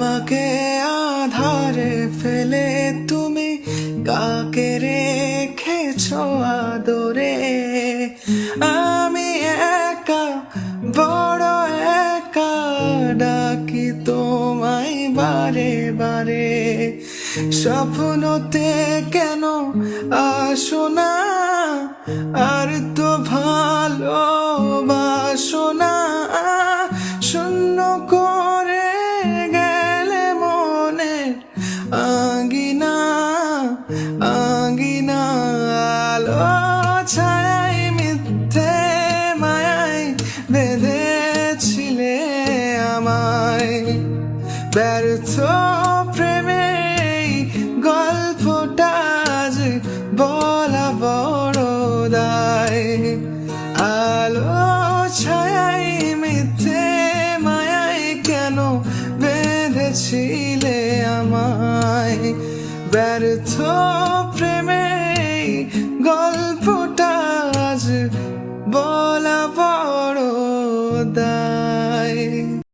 আমাকে আধারে ফেলে তুমি কাকে রেখেছো আদরে? আমি একা, বড় একা, ডাকি তোমায় বারে বারে। স্বপ্নতে কেন আসো না? আঙ্গিনা আলো মিথ্যে বেঁধেছিলে আমায়। প্রেমে গল্পটা বড় আলো মিথ্যে কেন আমায়? ব্যর্থ প্রেমে গল্পটা আজ বলা বড় দায়